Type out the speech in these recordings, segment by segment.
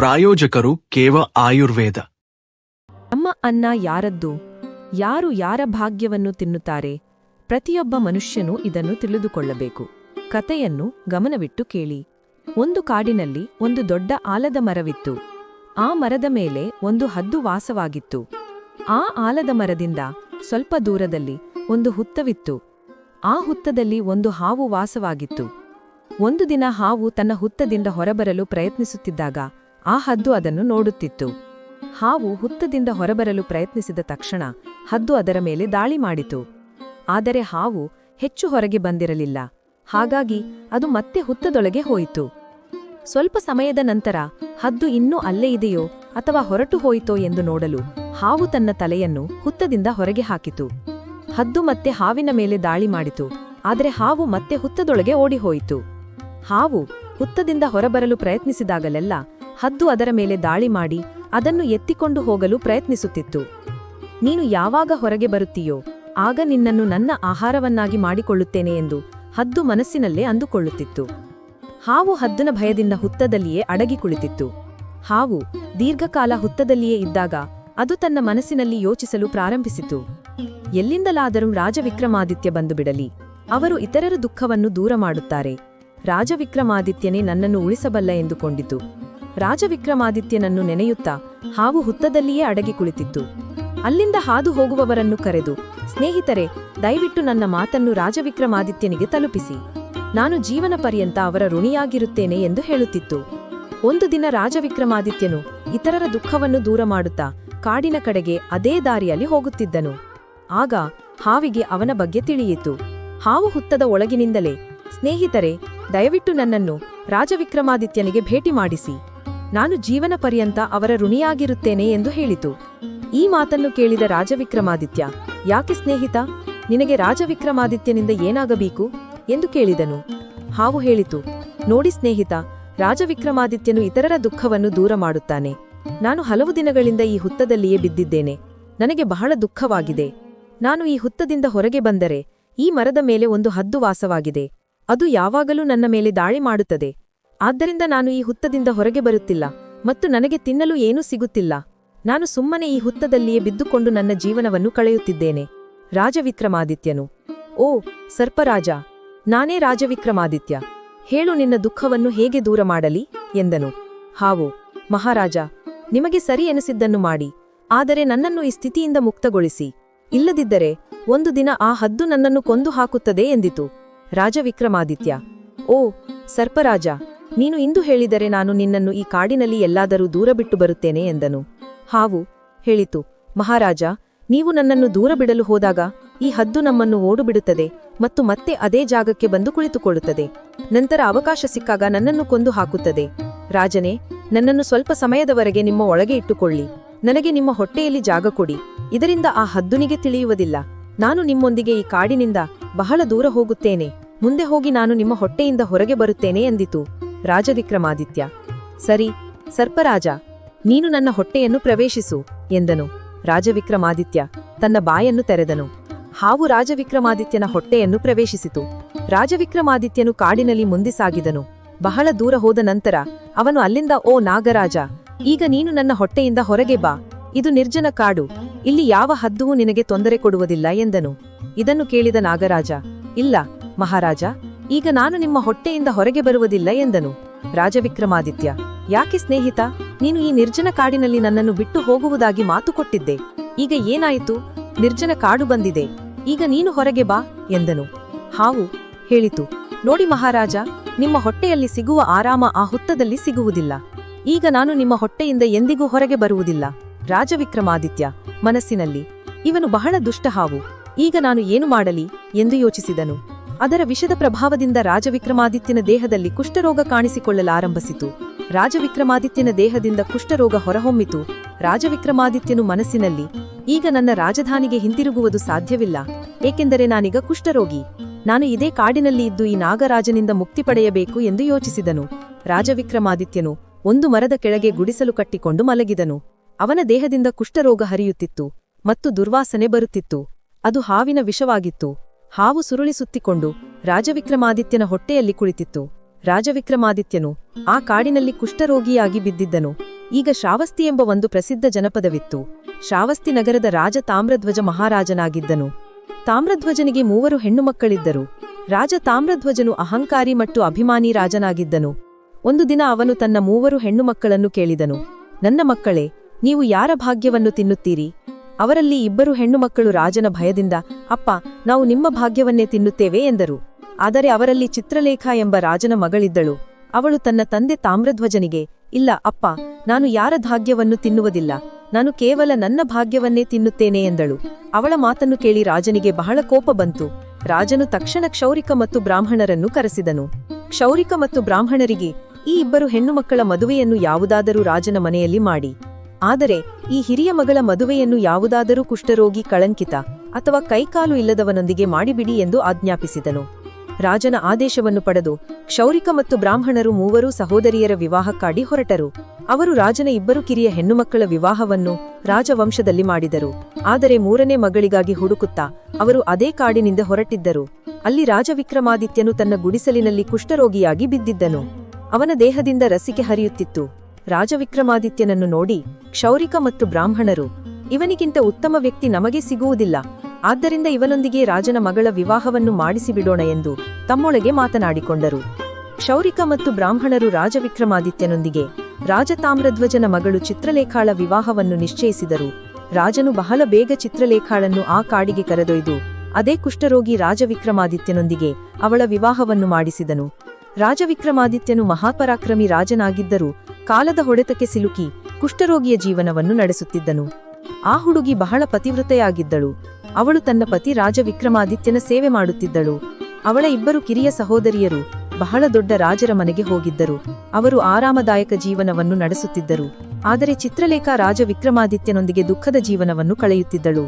ಪ್ರಾಯೋಜಕರು ಕೇವ ಆಯುರ್ವೇದ. ನಮ್ಮ ಅನ್ನ ಯಾರದ್ದು? ಯಾರು ಯಾರ ಭಾಗ್ಯವನ್ನು ತಿನ್ನುತ್ತಾರೆ? ಪ್ರತಿಯೊಬ್ಬ ಮನುಷ್ಯನೂ ಇದನ್ನು ತಿಳಿದುಕೊಳ್ಳಬೇಕು. ಕತೆಯನ್ನು ಗಮನವಿಟ್ಟು ಕೇಳಿ. ಒಂದು ಕಾಡಿನಲ್ಲಿ ಒಂದು ದೊಡ್ಡ ಆಲದ ಮರವಿತ್ತು. ಆ ಮರದ ಮೇಲೆ ಒಂದು ಹದ್ದು ವಾಸವಾಗಿತ್ತು. ಆ ಆಲದ ಮರದಿಂದ ಸ್ವಲ್ಪ ದೂರದಲ್ಲಿ ಒಂದು ಹುತ್ತವಿತ್ತು. ಆ ಹುತ್ತದಲ್ಲಿ ಒಂದು ಹಾವು ವಾಸವಾಗಿತ್ತು. ಒಂದು ದಿನ ಹಾವು ತನ್ನ ಹುತ್ತದಿಂದ ಹೊರಬರಲು ಪ್ರಯತ್ನಿಸುತ್ತಿದ್ದಾಗ ಆ ಹದ್ದು ಅದನ್ನು ನೋಡುತ್ತಿತ್ತು. ಹಾವು ಹುತ್ತದಿಂದ ಹೊರಬರಲು ಪ್ರಯತ್ನಿಸಿದ ತಕ್ಷಣ ಹದ್ದು ಅದರ ಮೇಲೆ ದಾಳಿ ಮಾಡಿತು. ಆದರೆ ಹಾವು ಹೆಚ್ಚು ಹೊರಗೆ ಬಂದಿರಲಿಲ್ಲ. ಹಾಗಾಗಿ ಅದು ಮತ್ತೆ ಹುತ್ತದೊಳಗೆ ಹೋಯಿತು. ಸ್ವಲ್ಪ ಸಮಯದ ನಂತರ ಹದ್ದು ಇನ್ನೂ ಅಲ್ಲೇ ಇದೆಯೋ ಅಥವಾ ಹೊರಟು ಹೋಯಿತೋ ಎಂದು ನೋಡಲು ಹಾವು ತನ್ನ ತಲೆಯನ್ನು ಹುತ್ತದಿಂದ ಹೊರಗೆ ಹಾಕಿತು. ಹದ್ದು ಮತ್ತೆ ಹಾವಿನ ಮೇಲೆ ದಾಳಿ ಮಾಡಿತು. ಆದರೆ ಹಾವು ಮತ್ತೆ ಹುತ್ತದೊಳಗೆ ಓಡಿಹೋಯಿತು. ಹಾವು ಹುತ್ತದಿಂದ ಹೊರಬರಲು ಪ್ರಯತ್ನಿಸಿದಾಗಲೆಲ್ಲ ಹದ್ದು ಅದರ ಮೇಲೆ ದಾಳಿ ಮಾಡಿ ಅದನ್ನು ಎತ್ತಿಕೊಂಡು ಹೋಗಲು ಪ್ರಯತ್ನಿಸುತ್ತಿತ್ತು. ನೀನು ಯಾವಾಗ ಹೊರಗೆ ಬರುತ್ತೀಯೋ, ಆಗ ನಿನ್ನನ್ನು ನನ್ನ ಆಹಾರವನ್ನಾಗಿ ಮಾಡಿಕೊಳ್ಳುತ್ತೇನೆ ಎಂದು ಹದ್ದು ಮನಸ್ಸಿನಲ್ಲೇ ಅಂದುಕೊಳ್ಳುತ್ತಿತ್ತು. ಹಾವು ಹದ್ದುನ ಭಯದಿಂದ ಹುತ್ತದಲ್ಲಿಯೇ ಅಡಗಿ ಕುಳಿತಿತ್ತು. ಹಾವು ದೀರ್ಘಕಾಲ ಹುತ್ತದಲ್ಲಿಯೇ ಇದ್ದಾಗ ಅದು ತನ್ನ ಮನಸ್ಸಿನಲ್ಲಿ ಯೋಚಿಸಲು ಪ್ರಾರಂಭಿಸಿತು. ಎಲ್ಲಿಂದಲಾದರೂ ರಾಜವಿಕ್ರಮಾದಿತ್ಯ ಬಂದು ಬಿಡಲಿ. ಅವರು ಇತರರ ದುಃಖವನ್ನು ದೂರ ಮಾಡುತ್ತಾರೆ. ರಾಜವಿಕ್ರಮಾದಿತ್ಯನೇ ನನ್ನನ್ನು ಉಳಿಸಬಲ್ಲ ಎಂದುಕೊಂಡಿತು. ರಾಜವಿಕ್ರಮಾದಿತ್ಯನನ್ನು ನೆನೆಯುತ್ತಾ ಹಾವು ಹುತ್ತದಲ್ಲಿಯೇ ಅಡಗಿ ಕುಳಿತಿತ್ತು. ಅಲ್ಲಿಂದ ಹಾದು ಹೋಗುವವರನ್ನು ಕರೆದು, ಸ್ನೇಹಿತರೆ, ದಯವಿಟ್ಟು ನನ್ನ ಮಾತನ್ನು ರಾಜವಿಕ್ರಮಾದಿತ್ಯನಿಗೆ ತಲುಪಿಸಿ. ನಾನು ಜೀವನ ಪರ್ಯಂತ ಅವರ ಋಣಿಯಾಗಿರುತ್ತೇನೆ ಎಂದು ಹೇಳುತ್ತಿತ್ತು. ಒಂದು ದಿನ ರಾಜವಿಕ್ರಮಾದಿತ್ಯನು ಇತರರ ದುಃಖವನ್ನು ದೂರ ಮಾಡುತ್ತಾ ಕಾಡಿನ ಕಡೆಗೆ ಅದೇ ದಾರಿಯಲ್ಲಿ ಹೋಗುತ್ತಿದ್ದನು. ಆಗ ಹಾವಿಗೆ ಅವನ ಬಗ್ಗೆ ತಿಳಿಯಿತು. ಹಾವು ಹುತ್ತದ ಒಳಗಿನಿಂದಲೇ, ಸ್ನೇಹಿತರೆ, ದಯವಿಟ್ಟು ನನ್ನನ್ನು ರಾಜವಿಕ್ರಮಾದಿತ್ಯನಿಗೆ ಭೇಟಿ ಮಾಡಿಸಿ. ನಾನು ಜೀವನ ಪರ್ಯಂತ ಅವರ ಋಣಿಯಾಗಿರುತ್ತೇನೆ ಎಂದು ಹೇಳಿತು. ಈ ಮಾತನ್ನು ಕೇಳಿದ ರಾಜವಿಕ್ರಮಾದಿತ್ಯ, ಯಾಕೆ ಸ್ನೇಹಿತ, ನಿನಗೆ ರಾಜವಿಕ್ರಮಾದಿತ್ಯನಿಂದ ಏನಾಗಬೇಕು? ಎಂದು ಕೇಳಿದನು. ಹಾವು ಹೇಳಿತು, ನೋಡಿ ಸ್ನೇಹಿತ, ರಾಜವಿಕ್ರಮಾದಿತ್ಯನು ಇತರರ ದುಃಖವನ್ನು ದೂರ ಮಾಡುತ್ತಾನೆ. ನಾನು ಹಲವು ದಿನಗಳಿಂದ ಈ ಹುತ್ತದಲ್ಲಿಯೇ ಬಿದ್ದಿದ್ದೇನೆ. ನನಗೆ ಬಹಳ ದುಃಖವಾಗಿದೆ. ನಾನು ಈ ಹುತ್ತದಿಂದ ಹೊರಗೆ ಬಂದರೆ ಈ ಮರದ ಮೇಲೆ ಒಂದು ಹದ್ದು ವಾಸವಾಗಿದೆ. ಅದು ಯಾವಾಗಲೂ ನನ್ನ ಮೇಲೆ ದಾಳಿ ಮಾಡುತ್ತದೆ. ಆದ್ದರಿಂದ ನಾನು ಈ ಹುತ್ತದಿಂದ ಹೊರಗೆ ಬರುತ್ತಿಲ್ಲ ಮತ್ತು ನನಗೆ ತಿನ್ನಲು ಏನೂ ಸಿಗುತ್ತಿಲ್ಲ. ನಾನು ಸುಮ್ಮನೆ ಈ ಹುತ್ತದಲ್ಲಿಯೇ ಬಿದ್ದುಕೊಂಡು ನನ್ನ ಜೀವನವನ್ನು ಕಳೆಯುತ್ತಿದ್ದೇನೆ. ರಾಜವಿಕ್ರಮಾದಿತ್ಯನು, ಓ ಸರ್ಪರಾಜ, ನಾನೇ ರಾಜವಿಕ್ರಮಾದಿತ್ಯ. ಹೇಳು ನಿನ್ನ ದುಃಖವನ್ನು ಹೇಗೆ ದೂರ ಮಾಡಲಿ? ಎಂದನು. ಹಾವು, ಮಹಾರಾಜ, ನಿಮಗೆ ಸರಿ ಎನಿಸಿದ್ದನ್ನು ಮಾಡಿ, ಆದರೆ ನನ್ನನ್ನು ಈ ಸ್ಥಿತಿಯಿಂದ ಮುಕ್ತಗೊಳಿಸಿ. ಇಲ್ಲದಿದ್ದರೆ ಒಂದು ದಿನ ಆ ಹದ್ದು ನನ್ನನ್ನು ಕೊಂದು ಹಾಕುತ್ತದೆ ಎಂದಿತು. ರಾಜವಿಕ್ರಮಾದಿತ್ಯ, ಓ ಸರ್ಪರಾಜ ನೀನು ಇಂದು ಹೇಳಿದರೆ ನಾನು ನಿನ್ನನ್ನು ಈ ಕಾಡಿನಲ್ಲಿ ಎಲ್ಲಾದರೂ ದೂರ ಬಿಟ್ಟು ಬರುತ್ತೇನೆ ಎಂದನು. ಹಾವು ಹೇಳಿತು, ಮಹಾರಾಜ, ನೀವು ನನ್ನನ್ನು ದೂರ ಬಿಡಲು ಹೋದಾಗ ಈ ಹದ್ದು ನಮ್ಮನ್ನು ಓಡುಬಿಡುತ್ತದೆ ಮತ್ತು ಮತ್ತೆ ಅದೇ ಜಾಗಕ್ಕೆ ಬಂದು ಕುಳಿತುಕೊಳ್ಳುತ್ತದೆ. ನಂತರ ಅವಕಾಶ ಸಿಕ್ಕಾಗ ನನ್ನನ್ನು ಕೊಂದು ಹಾಕುತ್ತದೆ. ರಾಜನೇ, ನನ್ನನ್ನು ಸ್ವಲ್ಪ ಸಮಯದವರೆಗೆ ನಿಮ್ಮ ಒಳಗೆ ಇಟ್ಟುಕೊಳ್ಳಿ. ನನಗೆ ನಿಮ್ಮ ಹೊಟ್ಟೆಯಲ್ಲಿ ಜಾಗ ಕೊಡಿ. ಇದರಿಂದ ಆ ಹದ್ದುನಿಗೆ ತಿಳಿಯುವುದಿಲ್ಲ. ನಾನು ನಿಮ್ಮೊಂದಿಗೆ ಈ ಕಾಡಿನಿಂದ ಬಹಳ ದೂರ ಹೋಗುತ್ತೇನೆ. ಮುಂದೆ ಹೋಗಿ ನಾನು ನಿಮ್ಮ ಹೊಟ್ಟೆಯಿಂದ ಹೊರಗೆ ಬರುತ್ತೇನೆ ಎಂದಿತು. ರಾಜವಿಕ್ರಮಾದಿತ್ಯ. ಸರಿ, ಸರ್ಪರಾಜ, ನೀನು ನನ್ನ ಹೊಟ್ಟೆಯನ್ನು ಪ್ರವೇಶಿಸು, ಎಂದನು. ರಾಜವಿಕ್ರಮಾದಿತ್ಯ ತನ್ನ ಬಾಯನ್ನು ತೆರೆದನು. ಹಾವು ರಾಜವಿಕ್ರಮಾದಿತ್ಯನ ಹೊಟ್ಟೆಯನ್ನು ಪ್ರವೇಶಿಸಿತು. ರಾಜವಿಕ್ರಮಾದಿತ್ಯನು ಕಾಡಿನಲ್ಲಿ ಮುಂದೆ ಸಾಗಿದನು. ಬಹಳ ದೂರ ಹೋದ ನಂತರ ಅವನು ಅಲ್ಲಿಂದ, ಓ ನಾಗರಾಜ, ಈಗ ನೀನು ನನ್ನ ಹೊಟ್ಟೆಯಿಂದ ಹೊರಗೆ ಬಾ. ಇದು ನಿರ್ಜನ ಕಾಡು. ಇಲ್ಲಿ ಯಾವ ಹದ್ದುವೂ ನಿನಗೆ ತೊಂದರೆ ಕೊಡುವುದಿಲ್ಲ, ಎಂದನು. ಇದನ್ನು ಕೇಳಿದ ನಾಗರಾಜ, ಇಲ್ಲ, ಮಹಾರಾಜ ಈಗ ನಾನು ನಿಮ್ಮ ಹೊಟ್ಟೆಯಿಂದ ಹೊರಗೆ ಬರುವುದಿಲ್ಲ ಎಂದನು ರಾಜವಿಕ್ರಮಾದಿತ್ಯ. ಯಾಕೆ ಸ್ನೇಹಿತ? ನೀನು ಈ ನಿರ್ಜನ ಕಾಡಿನಲ್ಲಿ ನನ್ನನ್ನು ಬಿಟ್ಟು ಹೋಗುವುದಾಗಿ ಮಾತು ಕೊಟ್ಟಿದ್ದೆ. ಈಗ ಏನಾಯಿತು? ನಿರ್ಜನ ಕಾಡು ಬಂದಿದೆ. ಈಗ ನೀನು ಹೊರಗೆ ಬಾ ಎಂದನು. ಹಾವು ಹೇಳಿತು. ನೋಡಿ ಮಹಾರಾಜ, ನಿಮ್ಮ ಹೊಟ್ಟೆಯಲ್ಲಿ ಸಿಗುವ ಆರಾಮ ಆ ಹುತ್ತದಲ್ಲಿ ಸಿಗುವುದಿಲ್ಲ. ಈಗ ನಾನು ನಿಮ್ಮ ಹೊಟ್ಟೆಯಿಂದ ಎಂದಿಗೂ ಹೊರಗೆ ಬರುವುದಿಲ್ಲ. ರಾಜವಿಕ್ರಮಾದಿತ್ಯ ಮನಸ್ಸಿನಲ್ಲಿ ಇವನು ಬಹಳ ದುಷ್ಟ ಹಾವು. ಈಗ ನಾನು ಏನು ಮಾಡಲಿ? ಎಂದು ಯೋಚಿಸಿದನು. ಅದರ ವಿಷದ ಪ್ರಭಾವದಿಂದ ರಾಜವಿಕ್ರಮಾದಿತ್ಯನ ದೇಹದಲ್ಲಿ ಕುಷ್ಠರೋಗ ಕಾಣಿಸಿಕೊಳ್ಳಲಾರಂಭಿಸಿತು. ರಾಜವಿಕ್ರಮಾದಿತ್ಯನ ದೇಹದಿಂದ ಕುಷ್ಠರೋಗ ಹೊರಹೊಮ್ಮಿತು. ರಾಜವಿಕ್ರಮಾದಿತ್ಯನು ಮನಸ್ಸಿನಲ್ಲಿ, ಈಗ ನನ್ನ ರಾಜಧಾನಿಗೆ ಹಿಂತಿರುಗುವುದು ಸಾಧ್ಯವಿಲ್ಲ. ಏಕೆಂದರೆ ನಾನೀಗ ಕುಷ್ಠರೋಗಿ. ನಾನು ಇದೇ ಕಾಡಿನಲ್ಲಿ ಇದ್ದು ಈ ನಾಗರಾಜನಿಂದ ಮುಕ್ತಿ ಪಡೆಯಬೇಕು ಎಂದು ಯೋಚಿಸಿದನು. ರಾಜವಿಕ್ರಮಾದಿತ್ಯನು ಒಂದು ಮರದ ಕೆಳಗೆ ಗುಡಿಸಲು ಕಟ್ಟಿಕೊಂಡು ಮಲಗಿದನು. ಅವನ ದೇಹದಿಂದ ಕುಷ್ಠರೋಗ ಹರಿಯುತ್ತಿತ್ತು ಮತ್ತು ದುರ್ವಾಸನೆ ಬರುತ್ತಿತ್ತು. ಅದು ಹಾವಿನ ವಿಷವಾಗಿತ್ತು. ಹಾವು ಸುರುಳಿಸುತ್ತಿಕೊಂಡು ರಾಜವಿಕ್ರಮಾದಿತ್ಯನ ಹೊಟ್ಟೆಯಲ್ಲಿ ಕುಳಿತಿತ್ತು. ರಾಜವಿಕ್ರಮಾದಿತ್ಯನು ಆ ಕಾಡಿನಲ್ಲಿ ಕುಷ್ಠರೋಗಿಯಾಗಿ ಬಿದ್ದಿದ್ದನು. ಈಗ ಶ್ರಾವಸ್ತಿ ಎಂಬ ಒಂದು ಪ್ರಸಿದ್ಧ ಜನಪದವಿತ್ತು. ಶ್ರಾವಸ್ತಿ ನಗರದ ರಾಜ ತಾಮ್ರಧ್ವಜ ಮಹಾರಾಜನಾಗಿದ್ದನು. ತಾಮ್ರಧ್ವಜನಿಗೆ ಮೂವರು ಹೆಣ್ಣು ಮಕ್ಕಳಿದ್ದರು ರಾಜ ತಾಮ್ರಧ್ವಜನು ಅಹಂಕಾರಿ ಮತ್ತು ಅಭಿಮಾನಿ ರಾಜನಾಗಿದ್ದನು. ಒಂದು ದಿನ ಅವನು ತನ್ನ ಮೂವರು ಹೆಣ್ಣು ಮಕ್ಕಳನ್ನು ಕೇಳಿದನು. ನನ್ನ ಮಕ್ಕಳೇ, ನೀವು ಯಾರ ಭಾಗ್ಯವನ್ನು ತಿನ್ನುತ್ತೀರಿ? ಅವರಲ್ಲಿ ಇಬ್ಬರು ಹೆಣ್ಣು ಮಕ್ಕಳು ರಾಜನ ಭಯದಿಂದ, ಅಪ್ಪ, ನಾವು ನಿಮ್ಮ ಭಾಗ್ಯವನ್ನೇ ತಿನ್ನುತ್ತೇವೆ ಎಂದರು. ಆದರೆ ಅವರಲ್ಲಿ ಚಿತ್ರಲೇಖ ಎಂಬ ರಾಜನ ಮಗಳಿದ್ದಳು. ಅವಳು ತನ್ನ ತಂದೆ ತಾಮ್ರಧ್ವಜನಿಗೆ, ಇಲ್ಲ, ಅಪ್ಪ, ನಾನು ಯಾರ ಭಾಗ್ಯವನ್ನು ತಿನ್ನುವುದಿಲ್ಲ, ನಾನು ಕೇವಲ ನನ್ನ ಭಾಗ್ಯವನ್ನೇ ತಿನ್ನುತ್ತೇನೆ ಎಂದಳು. ಅವಳ ಮಾತನ್ನು ಕೇಳಿ ರಾಜನಿಗೆ ಬಹಳ ಕೋಪ ಬಂತು. ರಾಜನು ತಕ್ಷಣ ಕ್ಷೌರಿಕ ಮತ್ತು ಬ್ರಾಹ್ಮಣರನ್ನು ಕರೆಸಿದನು. ಕ್ಷೌರಿಕ ಮತ್ತು ಬ್ರಾಹ್ಮಣರಿಗೆ, ಈ ಇಬ್ಬರು ಹೆಣ್ಣುಮಕ್ಕಳ ಮದುವೆಯನ್ನು ಯಾವುದಾದರೂ ರಾಜನ ಮನೆಯಲ್ಲಿ ಮಾಡಿ. ಆದರೆ ಈ ಹಿರಿಯ ಮಗಳ ಮದುವೆಯನ್ನು ಯಾವುದಾದರೂ ಕುಷ್ಠರೋಗಿ ಕಳಂಕಿತ ಅಥವಾ ಕೈಕಾಲು ಇಲ್ಲದವನೊಂದಿಗೆ ಮಾಡಿಬಿಡಿ ಎಂದು ಆಜ್ಞಾಪಿಸಿದನು. ರಾಜನ ಆದೇಶವನ್ನು ಪಡೆದು ಕ್ಷೌರಿಕ ಮತ್ತು ಬ್ರಾಹ್ಮಣರು ಮೂವರೂ ಸಹೋದರಿಯರ ವಿವಾಹಕ್ಕಾಡಿ ಹೊರಟರು. ಅವರು ರಾಜನ ಇಬ್ಬರು ಕಿರಿಯ ಹೆಣ್ಣುಮಕ್ಕಳ ವಿವಾಹವನ್ನು ರಾಜವಂಶದಲ್ಲಿ ಮಾಡಿದರು. ಆದರೆ ಮೂರನೇ ಮಗಳಿಗಾಗಿ ಹುಡುಕುತ್ತಾ ಅವರು ಅದೇ ಕಾಡಿನಿಂದ ಹೊರಟಿದ್ದರು. ಅಲ್ಲಿ ರಾಜವಿಕ್ರಮಾದಿತ್ಯನು ತನ್ನ ಗುಡಿಸಲಿನಲ್ಲಿ ಕುಷ್ಠರೋಗಿಯಾಗಿ ಬಿದ್ದಿದ್ದನು. ಅವನ ದೇಹದಿಂದ ರಸಿಕೆ ಹರಿಯುತ್ತಿತ್ತು. ರಾಜವಿಕ್ರಮಾದಿತ್ಯನನ್ನು ನೋಡಿ ಕ್ಷೌರಿಕ ಮತ್ತು ಬ್ರಾಹ್ಮಣರು, ಇವನಿಗಿಂತ ಉತ್ತಮ ವ್ಯಕ್ತಿ ನಮಗೆ ಸಿಗುವುದಿಲ್ಲ, ಆದ್ದರಿಂದ ಇವನೊಂದಿಗೆ ರಾಜನ ಮಗಳ ವಿವಾಹವನ್ನು ಮಾಡಿಸಿಬಿಡೋಣ ಎಂದು ತಮ್ಮೊಳಗೆ ಮಾತನಾಡಿಕೊಂಡರು. ಕ್ಷೌರಿಕ ಮತ್ತು ಬ್ರಾಹ್ಮಣರು ರಾಜವಿಕ್ರಮಾದಿತ್ಯನೊಂದಿಗೆ ರಾಜತಾಮ್ರಧ್ವಜನ ಮಗಳು ಚಿತ್ರಲೇಖಾಳ ವಿವಾಹವನ್ನು ನಿಶ್ಚಯಿಸಿದರು. ರಾಜನು ಬಹಳ ಬೇಗ ಚಿತ್ರಲೇಖಾಳನ್ನು ಆ ಕಾಡಿಗೆ ಕರೆದೊಯ್ದು, ಅದೇ ಕುಷ್ಠರೋಗಿ ರಾಜವಿಕ್ರಮಾದಿತ್ಯನೊಂದಿಗೆ ಅವಳ ವಿವಾಹವನ್ನು ಮಾಡಿಸಿದನು. ರಾಜವಿಕ್ರಮಾದಿತ್ಯನು ಮಹಾಪರಾಕ್ರಮಿ ರಾಜನಾಗಿದ್ದರೂ ಕಾಲದ ಹೊಡೆತಕ್ಕೆ ಸಿಲುಕಿ ಕುಷ್ಠರೋಗಿಯ ಜೀವನವನ್ನು ನಡೆಸುತ್ತಿದ್ದನು. ಆ ಹುಡುಗಿ ಬಹಳ ಪತಿವ್ರತೆಯಾಗಿದ್ದಳು ಅವಳು ತನ್ನ ಪತಿ ರಾಜವಿಕ್ರಮಾದಿತ್ಯನ ಸೇವೆ ಮಾಡುತ್ತಿದ್ದಳು. ಅವಳ ಇಬ್ಬರು ಕಿರಿಯ ಸಹೋದರಿಯರು ಬಹಳ ದೊಡ್ಡ ರಾಜರ ಮನೆಗೆ ಹೋಗಿದ್ದರು. ಅವರು ಆರಾಮದಾಯಕ ಜೀವನವನ್ನು ನಡೆಸುತ್ತಿದ್ದರು. ಆದರೆ ಚಿತ್ರಲೇಖಾ ರಾಜ ವಿಕ್ರಮಾದಿತ್ಯನೊಂದಿಗೆ ದುಃಖದ ಜೀವನವನ್ನು ಕಳೆಯುತ್ತಿದ್ದಳು.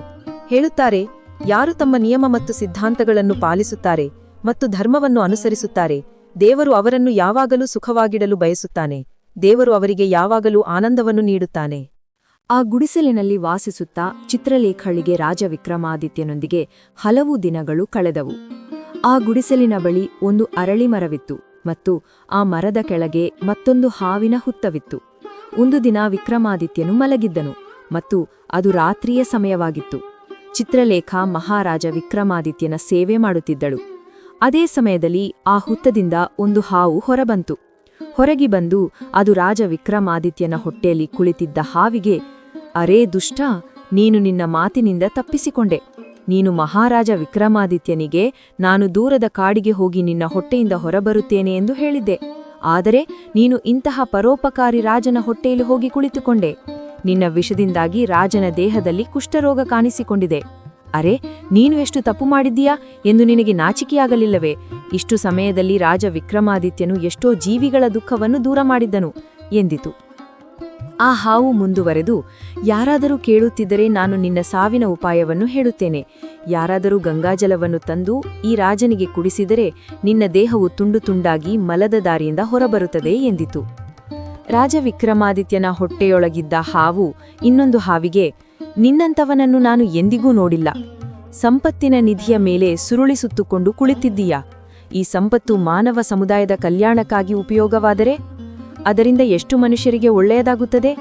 ಹೇಳುತ್ತಾರೆ, ಯಾರು ತಮ್ಮ ನಿಯಮ ಮತ್ತು ಸಿದ್ಧಾಂತಗಳನ್ನು ಪಾಲಿಸುತ್ತಾರೆ ಮತ್ತು ಧರ್ಮವನ್ನು ಅನುಸರಿಸುತ್ತಾರೆ? ದೇವರು ಅವರನ್ನು ಯಾವಾಗಲೂ ಸುಖವಾಗಿಡಲು ಬಯಸುತ್ತಾನೆ. ದೇವರು ಅವರಿಗೆ ಯಾವಾಗಲೂ ಆನಂದವನ್ನು ನೀಡುತ್ತಾನೆ. ಆ ಗುಡಿಸಲಿನಲ್ಲಿ ವಾಸಿಸುತ್ತಾ ಚಿತ್ರಲೇಖಳಿಗೆ ರಾಜ ವಿಕ್ರಮಾದಿತ್ಯನೊಂದಿಗೆ ಹಲವು ದಿನಗಳು ಕಳೆದವು. ಆ ಗುಡಿಸಲಿನ ಬಳಿ ಒಂದು ಅರಳಿ ಮರವಿತ್ತು ಮತ್ತು ಆ ಮರದ ಕೆಳಗೆ ಮತ್ತೊಂದು ಹಾವಿನ ಹುತ್ತವಿತ್ತು. ಒಂದು ದಿನ ವಿಕ್ರಮಾದಿತ್ಯನು ಮಲಗಿದ್ದನು ಮತ್ತು ಅದು ರಾತ್ರಿಯ ಸಮಯವಾಗಿತ್ತು. ಚಿತ್ರಲೇಖ ಮಹಾರಾಜ ವಿಕ್ರಮಾದಿತ್ಯನ ಸೇವೆ ಮಾಡುತ್ತಿದ್ದಳು. ಅದೇ ಸಮಯದಲ್ಲಿ ಆ ಹುತ್ತದಿಂದ ಒಂದು ಹಾವು ಹೊರಬಂತು. ಹೊರಗೆ ಬಂದು ಅದು ರಾಜ ವಿಕ್ರಮಾದಿತ್ಯನ ಹೊಟ್ಟೆಯಲ್ಲಿ ಕುಳಿತಿದ್ದ ಹಾವಿಗೆ, ಅರೇ ದುಷ್ಟ, ನೀನು ನಿನ್ನ ಮಾತಿನಿಂದ ತಪ್ಪಿಸಿಕೊಂಡೆ. ನೀನು ಮಹಾರಾಜ ವಿಕ್ರಮಾದಿತ್ಯನಿಗೆ, ನಾನು ದೂರದ ಕಾಡಿಗೆ ಹೋಗಿ ನಿನ್ನ ಹೊಟ್ಟೆಯಿಂದ ಹೊರಬರುತ್ತೇನೆ ಎಂದು ಹೇಳಿದ್ದೆ. ಆದರೆ ನೀನು ಇಂತಹ ಪರೋಪಕಾರಿ ರಾಜನ ಹೊಟ್ಟೆಯಲ್ಲಿ ಹೋಗಿ ಕುಳಿತುಕೊಂಡೆ. ನಿನ್ನ ವಿಷದಿಂದಾಗಿ ರಾಜನ ದೇಹದಲ್ಲಿ ಕುಷ್ಠರೋಗ ಕಾಣಿಸಿಕೊಂಡಿದೆ. ಅರೆ, ನೀನು ಎಷ್ಟು ತಪ್ಪು ಮಾಡಿದ್ದೀಯಾ ಎಂದು ನಿನಗೆ ನಾಚಿಕೆಯಾಗಲಿಲ್ಲವೇ? ಇಷ್ಟು ಸಮಯದಲ್ಲಿ ರಾಜ ವಿಕ್ರಮಾದಿತ್ಯನು ಎಷ್ಟೋ ಜೀವಿಗಳ ದುಃಖವನ್ನು ದೂರ ಮಾಡಿದ್ದನು ಎಂದಿತು. ಆ ಹಾವು ಮುಂದುವರೆದು, ಯಾರಾದರೂ ಕೇಳುತ್ತಿದ್ದರೆ ನಾನು ನಿನ್ನ ಸಾವಿನ ಉಪಾಯವನ್ನು ಹೇಳುತ್ತೇನೆ. ಯಾರಾದರೂ ಗಂಗಾಜಲವನ್ನು ತಂದು ಈ ರಾಜನಿಗೆ ಕುಡಿಸಿದರೆ ನಿನ್ನ ದೇಹವು ತುಂಡು ತುಂಡಾಗಿ ಮಲದ ದಾರಿಯಿಂದ ಹೊರಬರುತ್ತದೆ ಎಂದಿತು. ರಾಜ ವಿಕ್ರಮಾದಿತ್ಯನ ಹೊಟ್ಟೆಯೊಳಗಿದ್ದ ಹಾವು ಇನ್ನೊಂದು ಹಾವಿಗೆ ನಿನ್ನಂತವನನ್ನು ನಾನು ಎಂದಿಗೂ ನೋಡಿಲ್ಲ. ಸಂಪತ್ತಿನ ನಿಧಿಯ ಮೇಲೆ ಸುರುಳಿಸುತ್ತುಕೊಂಡು ಕುಳಿತಿದ್ದೀಯಾ? ಈ ಸಂಪತ್ತು ಮಾನವ ಸಮುದಾಯದ ಕಲ್ಯಾಣಕ್ಕಾಗಿ ಉಪಯೋಗವಾದರೆ ಅದರಿಂದ ಎಷ್ಟು ಮನುಷ್ಯರಿಗೆ ಒಳ್ಳೆಯದಾಗುತ್ತದೆ?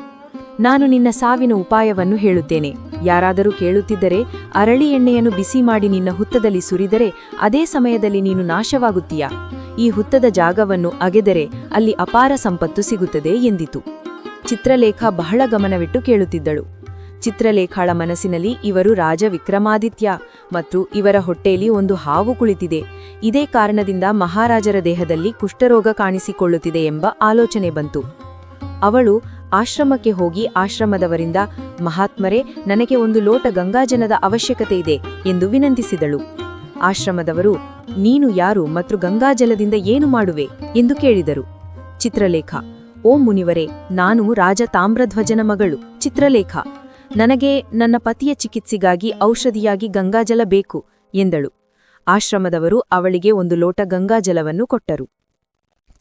ನಾನು ನಿನ್ನ ಸಾವಿನ ಉಪಾಯವನ್ನು ಹೇಳುತ್ತೇನೆ. ಯಾರಾದರೂ ಕೇಳುತ್ತಿದ್ದರೆ ಅರಳಿ ಎಣ್ಣೆಯನ್ನು ಬಿಸಿ ಮಾಡಿ ನಿನ್ನ ಹುತ್ತದಲ್ಲಿ ಸುರಿದರೆ ಅದೇ ಸಮಯದಲ್ಲಿ ನೀನು ನಾಶವಾಗುತ್ತೀಯಾ? ಈ ಹುತ್ತದ ಜಾಗವನ್ನು ಅಗೆದರೆ ಅಲ್ಲಿ ಅಪಾರ ಸಂಪತ್ತು ಸಿಗುತ್ತದೆ ಎಂದಿತು. ಚಿತ್ರಲೇಖ ಬಹಳ ಗಮನವಿಟ್ಟು ಕೇಳುತ್ತಿದ್ದಳು. ಚಿತ್ರಲೇಖಾಳ ಮನಸ್ಸಿನಲ್ಲಿ ಇವರು ರಾಜ ವಿಕ್ರಮಾದಿತ್ಯ ಮತ್ತು ಇವರ ಹೊಟ್ಟೆಯಲ್ಲಿ ಒಂದು ಹಾವು ಕುಳಿತಿದೆ. ಇದೇ ಕಾರಣದಿಂದ ಮಹಾರಾಜರ ದೇಹದಲ್ಲಿ ಕುಷ್ಠರೋಗ ಕಾಣಿಸಿಕೊಳ್ಳುತ್ತಿದೆ ಎಂಬ ಆಲೋಚನೆ ಬಂತು. ಅವಳು ಆಶ್ರಮಕ್ಕೆ ಹೋಗಿ ಆಶ್ರಮದವರಿಂದ, ಮಹಾತ್ಮರೇ, ನನಗೆ ಒಂದು ಲೋಟ ಗಂಗಾಜನದ ಅವಶ್ಯಕತೆ ಇದೆ ಎಂದು ವಿನಂತಿಸಿದಳು. ಆಶ್ರಮದವರು, ನೀನು ಯಾರು ಮತ್ತು ಗಂಗಾಜಲದಿಂದ ಏನು ಮಾಡುವೆ? ಎಂದು ಕೇಳಿದರು. ಚಿತ್ರಲೇಖ, ಓ ಮುನಿವರೇ, ನಾನು ರಾಜ ತಾಮ್ರಧ್ವಜನ ಮಗಳು. ಚಿತ್ರಲೇಖ ನನಗೆ ನನ್ನ ಪತಿಯ ಚಿಕಿತ್ಸೆಗಾಗಿ ಔಷಧಿಯಾಗಿ ಗಂಗಾಜಲ ಬೇಕು, ಎಂದಳು. ಆಶ್ರಮದವರು ಅವಳಿಗೆ ಒಂದು ಲೋಟ ಗಂಗಾಜಲವನ್ನು ಕೊಟ್ಟರು.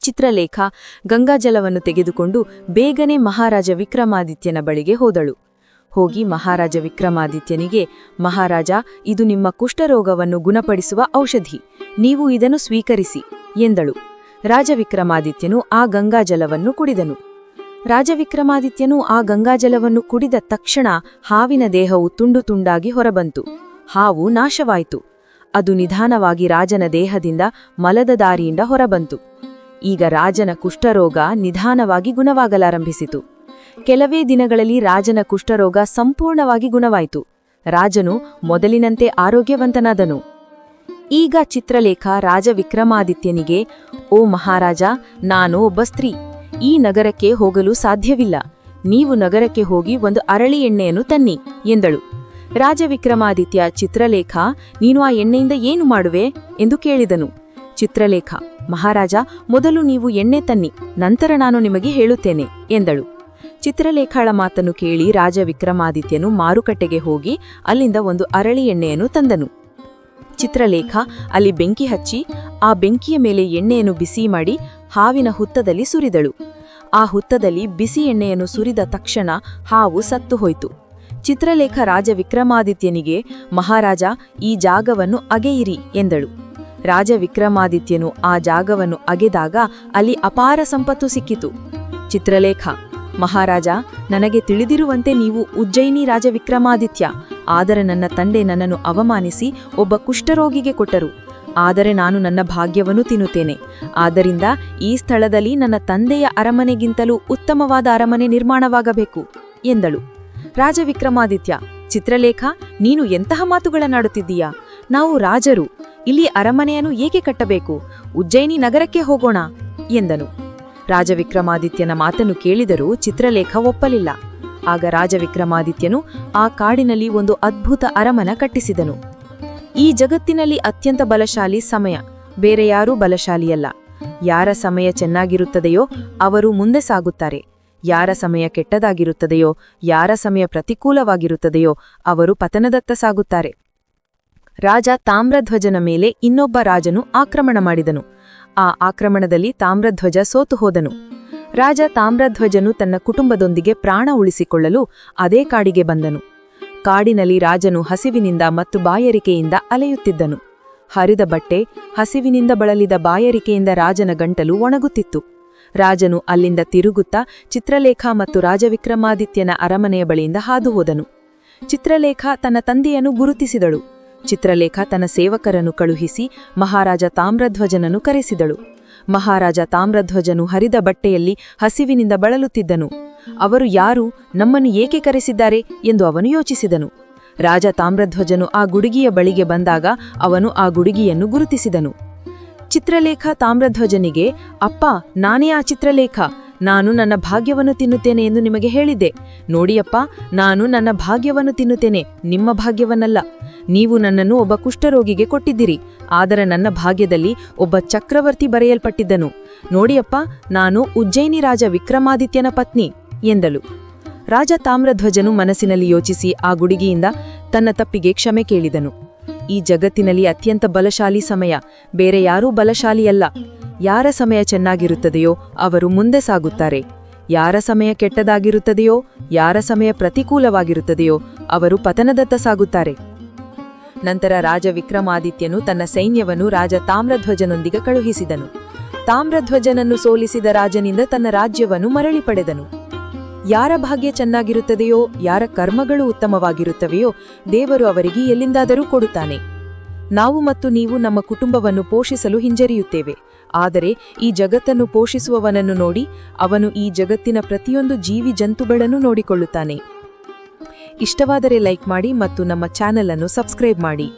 ಚಿತ್ರಲೇಖ ಗಂಗಾಜಲವನ್ನು ತೆಗೆದುಕೊಂಡು ಬೇಗನೆ ಮಹಾರಾಜ ವಿಕ್ರಮಾದಿತ್ಯನ ಬಳಿಗೆ ಹೋದಳು. ಹೋಗಿ ಮಹಾರಾಜ ವಿಕ್ರಮಾದಿತ್ಯನಿಗೆ, ಮಹಾರಾಜ, ಇದು ನಿಮ್ಮ ಕುಷ್ಠರೋಗವನ್ನು ಗುಣಪಡಿಸುವ ಔಷಧಿ, ನೀವು ಇದನ್ನು ಸ್ವೀಕರಿಸಿ, ಎಂದಳು. ರಾಜ ವಿಕ್ರಮಾದಿತ್ಯನು ಆ ಗಂಗಾಜಲವನ್ನು ಕುಡಿದನು. ರಾಜವಿಕ್ರಮಾದಿತ್ಯನು ಆ ಗಂಗಾಜಲವನ್ನು ಕುಡಿದ ತಕ್ಷಣ ಹಾವಿನ ದೇಹವು ತುಂಡು ತುಂಡಾಗಿ ಹೊರಬಂತು. ಹಾವು ನಾಶವಾಯಿತು. ಅದು ನಿಧಾನವಾಗಿ ರಾಜನ ದೇಹದಿಂದ ಮಲದ ದಾರಿಯಿಂದ ಹೊರಬಂತು. ಈಗ ರಾಜನ ಕುಷ್ಠರೋಗ ನಿಧಾನವಾಗಿ ಗುಣವಾಗಲಾರಂಭಿಸಿತು. ಕೆಲವೇ ದಿನಗಳಲ್ಲಿ ರಾಜನ ಕುಷ್ಠರೋಗ ಸಂಪೂರ್ಣವಾಗಿ ಗುಣವಾಯಿತು. ರಾಜನು ಮೊದಲಿನಂತೆ ಆರೋಗ್ಯವಂತನಾದನು. ಈಗ ಚಿತ್ರಲೇಖ ರಾಜ ವಿಕ್ರಮಾದಿತ್ಯನಿಗೆ ಓ ಮಹಾರಾಜ, ನಾನು ಒಬ್ಬ ಸ್ತ್ರೀ. ಈ ನಗರಕ್ಕೆ ಹೋಗಲು ಸಾಧ್ಯವಿಲ್ಲ. ನೀವು ನಗರಕ್ಕೆ ಹೋಗಿ ಒಂದು ಅರಳಿ ಎಣ್ಣೆಯನ್ನು ತನ್ನಿ, ಎಂದಳು. ರಾಜ ವಿಕ್ರಮಾದಿತ್ಯ ಚಿತ್ರಲೇಖ, ನೀನು ಆ ಎಣ್ಣೆಯಿಂದ ಏನು ಮಾಡುವೆ? ಎಂದು ಕೇಳಿದನು. ಚಿತ್ರಲೇಖ, ಮಹಾರಾಜ, ಮೊದಲು ನೀವು ಎಣ್ಣೆ ತನ್ನಿ, ನಂತರ ನಾನು ನಿಮಗೆ ಹೇಳುತ್ತೇನೆ, ಎಂದಳು. ಚಿತ್ರಲೇಖಳ ಮಾತನ್ನು ಕೇಳಿ ರಾಜ ವಿಕ್ರಮಾದಿತ್ಯನು ಮಾರುಕಟ್ಟೆಗೆ ಹೋಗಿ ಅಲ್ಲಿಂದ ಒಂದು ಅರಳಿ ಎಣ್ಣೆಯನ್ನು ತಂದನು. ಚಿತ್ರಲೇಖ, ಅಲ್ಲಿ ಬೆಂಕಿ ಹಚ್ಚಿ, ಆ ಬೆಂಕಿಯ ಮೇಲೆ ಎಣ್ಣೆಯನ್ನು ಬಿಸಿ ಮಾಡಿ ಹಾವಿನ ಹುತ್ತದಲ್ಲಿ ಸುರಿದಳು. ಆ ಹುತ್ತದಲ್ಲಿ ಬಿಸಿ ಎಣ್ಣೆಯನ್ನು ಸುರಿದ ತಕ್ಷಣ ಹಾವು ಸತ್ತು ಹೋಯಿತು. ಚಿತ್ರಲೇಖ ರಾಜ ವಿಕ್ರಮಾದಿತ್ಯನಿಗೆ ಮಹಾರಾಜ, ಈ ಜಾಗವನ್ನು ಅಗೆಯಿರಿ ಎಂದಳು. ರಾಜ ವಿಕ್ರಮಾದಿತ್ಯನು ಆ ಜಾಗವನ್ನು ಅಗೆದಾಗ ಅಲ್ಲಿ ಅಪಾರ ಸಂಪತ್ತು ಸಿಕ್ಕಿತು. ಚಿತ್ರಲೇಖ ಮಹಾರಾಜ, ನನಗೆ ತಿಳಿದಿರುವಂತೆ ನೀವು ಉಜ್ಜಯಿನಿ ರಾಜ ವಿಕ್ರಮಾದಿತ್ಯ ಆದರೆ ನನ್ನ ತಂದೆ ನನ್ನನ್ನು ಅವಮಾನಿಸಿ ಒಬ್ಬ ಕುಷ್ಠರೋಗಿಗೆ ಕೊಟ್ಟರು. ಆದರೆ ನಾನು ನನ್ನ ಭಾಗ್ಯವನ್ನು ತಿನ್ನುತ್ತೇನೆ. ಆದ್ದರಿಂದ ಈ ಸ್ಥಳದಲ್ಲಿ ನನ್ನ ತಂದೆಯ ಅರಮನೆಗಿಂತಲೂ ಉತ್ತಮವಾದ ಅರಮನೆ ನಿರ್ಮಾಣವಾಗಬೇಕು, ಎಂದಳು. ರಾಜ ವಿಕ್ರಮಾದಿತ್ಯ ಚಿತ್ರಲೇಖ, ನೀನು ಎಂತಹ ಮಾತುಗಳನ್ನಾಡುತ್ತಿದ್ದೀಯಾ? ನಾವು ರಾಜರು. ಇಲ್ಲಿ ಅರಮನೆಯನ್ನು ಏಕೆ ಕಟ್ಟಬೇಕು? ಉಜ್ಜಯಿನಿ ನಗರಕ್ಕೆ ಹೋಗೋಣ, ಎಂದನು. ರಾಜವಿಕ್ರಮಾದಿತ್ಯನ ಮಾತನ್ನು ಕೇಳಿದರೂ ಚಿತ್ರಲೇಖ ಒಪ್ಪಲಿಲ್ಲ. ಆಗ ರಾಜವಿಕ್ರಮಾದಿತ್ಯನು ಆ ಕಾಡಿನಲ್ಲಿ ಒಂದು ಅದ್ಭುತ ಅರಮನ ಕಟ್ಟಿಸಿದನು. ಈ ಜಗತ್ತಿನಲ್ಲಿ ಅತ್ಯಂತ ಬಲಶಾಲಿ ಸಮಯ, ಬೇರೆ ಯಾರೂ ಬಲಶಾಲಿಯಲ್ಲ. ಯಾರ ಸಮಯ ಚೆನ್ನಾಗಿರುತ್ತದೆಯೋ ಅವರು ಮುಂದೆ ಸಾಗುತ್ತಾರೆ. ಯಾರ ಸಮಯ ಕೆಟ್ಟದಾಗಿರುತ್ತದೆಯೋ, ಯಾರ ಸಮಯ ಪ್ರತಿಕೂಲವಾಗಿರುತ್ತದೆಯೋ ಅವರು ಪತನದತ್ತ ಸಾಗುತ್ತಾರೆ. ರಾಜ ತಾಮ್ರಧ್ವಜನ ಮೇಲೆ ಇನ್ನೊಬ್ಬ ರಾಜನು ಆಕ್ರಮಣ ಮಾಡಿದನು. ಆ ಆಕ್ರಮಣದಲ್ಲಿ ತಾಮ್ರಧ್ವಜ ಸೋತು ಹೋದನು. ರಾಜ ತಾಮ್ರಧ್ವಜನು ತನ್ನ ಕುಟುಂಬದೊಂದಿಗೆ ಪ್ರಾಣ ಉಳಿಸಿಕೊಳ್ಳಲು ಅದೇ ಕಾಡಿಗೆ ಬಂದನು. ಕಾಡಿನಲ್ಲಿ ರಾಜನು ಹಸಿವಿನಿಂದ ಮತ್ತು ಬಾಯರಿಕೆಯಿಂದ ಅಲೆಯುತ್ತಿದ್ದನು. ಹರಿದ ಬಟ್ಟೆ, ಹಸಿವಿನಿಂದ ಬಳಲಿದ ಬಾಯರಿಕೆಯಿಂದ ರಾಜನ ಗಂಟಲು ಒಣಗುತ್ತಿತ್ತು. ರಾಜನು ಅಲ್ಲಿಂದ ತಿರುಗುತ್ತಾ ಚಿತ್ರಲೇಖ ಮತ್ತು ರಾಜವಿಕ್ರಮಾದಿತ್ಯನ ಅರಮನೆಯ ಬಳಿಯಿಂದ ಹಾದುಹೋದನು ಚಿತ್ರಲೇಖ ತನ್ನ ತಂದೆಯನ್ನು ಗುರುತಿಸಿದಳು. ಚಿತ್ರಲೇಖ ತನ್ನ ಸೇವಕರನ್ನು ಕಳುಹಿಸಿ ಮಹಾರಾಜ ತಾಮ್ರಧ್ವಜನನ್ನು ಕರೆಸಿದಳು. ಮಹಾರಾಜ ತಾಮ್ರಧ್ವಜನು ಹರಿದ ಬಟ್ಟೆಯಲ್ಲಿ ಹಸಿವಿನಿಂದ ಬಳಲುತ್ತಿದ್ದನು. ಅವರು, ಯಾರು? ನಮ್ಮನ್ನು ಏಕೆ ಕರೆಸಿದ್ದಾರೆ? ಎಂದು ಅವನು ಯೋಚಿಸಿದನು. ರಾಜ ತಾಮ್ರಧ್ವಜನು ಆ ಗುಡುಗಿಯ ಬಳಿಗೆ ಬಂದಾಗ ಅವನು ಆ ಗುಡುಗಿಯನ್ನು ಗುರುತಿಸಿದನು. ಚಿತ್ರಲೇಖ ತಾಮ್ರಧ್ವಜನಿಗೆ, ಅಪ್ಪ, ನಾನೇ ಆ ಚಿತ್ರಲೇಖ. ನಾನು ನನ್ನ ಭಾಗ್ಯವನ್ನು ತಿನ್ನುತ್ತೇನೆ ಎಂದು ನಿಮಗೆ ಹೇಳಿದ್ದೆ. ನೋಡಿಯಪ್ಪ ನಾನು ನನ್ನ ಭಾಗ್ಯವನ್ನು ತಿನ್ನುತ್ತೇನೆ. ನಿಮ್ಮ ಭಾಗ್ಯವನ್ನಲ್ಲ. ನೀವು ನನ್ನನ್ನು ಒಬ್ಬ ಕುಷ್ಠರೋಗಿಗೆ ಕೊಟ್ಟಿದ್ದಿರಿ, ಆದರೆ ನನ್ನ ಭಾಗ್ಯದಲ್ಲಿ ಒಬ್ಬ ಚಕ್ರವರ್ತಿ ಬರೆಯಲ್ಪಟ್ಟಿದ್ದನು. ನೋಡಿಯಪ್ಪ, ನಾನು ಉಜ್ಜಯಿನಿ ರಾಜ ವಿಕ್ರಮಾದಿತ್ಯನ ಪತ್ನಿ, ಎಂದಳು. ರಾಜ ತಾಮ್ರಧ್ವಜನು ಮನಸ್ಸಿನಲ್ಲಿ ಯೋಚಿಸಿ ಆ ಗುಡುಗಿಯಿಂದ ತನ್ನ ತಪ್ಪಿಗೆ ಕ್ಷಮೆ ಕೇಳಿದನು. ಈ ಜಗತ್ತಿನಲ್ಲಿ ಅತ್ಯಂತ ಬಲಶಾಲಿ ಸಮಯ, ಬೇರೆ ಯಾರೂ ಬಲಶಾಲಿಯಲ್ಲ. ಯಾರ ಸಮಯ ಚೆನ್ನಾಗಿರುತ್ತದೆಯೋ ಅವರು ಮುಂದೆ ಸಾಗುತ್ತಾರೆ. ಯಾರ ಸಮಯ ಕೆಟ್ಟದಾಗಿರುತ್ತದೆಯೋ, ಯಾರ ಸಮಯ ಪ್ರತಿಕೂಲವಾಗಿರುತ್ತದೆಯೋ ಅವರು ಪತನದತ್ತ ಸಾಗುತ್ತಾರೆ. ನಂತರ ರಾಜ ವಿಕ್ರಮಾದಿತ್ಯನು ತನ್ನ ಸೈನ್ಯವನ್ನು ರಾಜ ತಾಮ್ರಧ್ವಜನೊಂದಿಗೆ ಕಳುಹಿಸಿದನು. ತಾಮ್ರಧ್ವಜನನ್ನು ಸೋಲಿಸಿದ ರಾಜನಿಂದ ತನ್ನ ರಾಜ್ಯವನ್ನು ಮರಳಿ ಪಡೆದನು. ಯಾರ ಭಾಗ್ಯ ಚೆನ್ನಾಗಿರುತ್ತದೆಯೋ, ಯಾರ ಕರ್ಮಗಳು ಉತ್ತಮವಾಗಿರುತ್ತವೆಯೋ, ದೇವರು ಅವರಿಗೆ ಎಲ್ಲಿಂದಾದರೂ ಕೊಡುತ್ತಾನೆ. ನಾವು ಮತ್ತು ನೀವು ನಮ್ಮ ಕುಟುಂಬವನ್ನು ಪೋಷಿಸಲು ಹಿಂಜರಿಯುತ್ತೇವೆ. ಆದರೆ ಈ ಜಗತ್ತನ್ನು ಪೋಷಿಸುವವನನ್ನು ನೋಡಿ, ಅವನು ಈ ಜಗತ್ತಿನ ಪ್ರತಿಯೊಂದು ಜೀವಿ ಜಂತುಗಳನ್ನು ನೋಡಿಕೊಳ್ಳುತ್ತಾನೆ. ಇಷ್ಟವಾದರೆ ಲೈಕ್ ಮಾಡಿ ಮತ್ತು ನಮ್ಮ ಚಾನೆಲ್ ಅನ್ನು ಸಬ್ಸ್ಕ್ರೈಬ್ ಮಾಡಿ.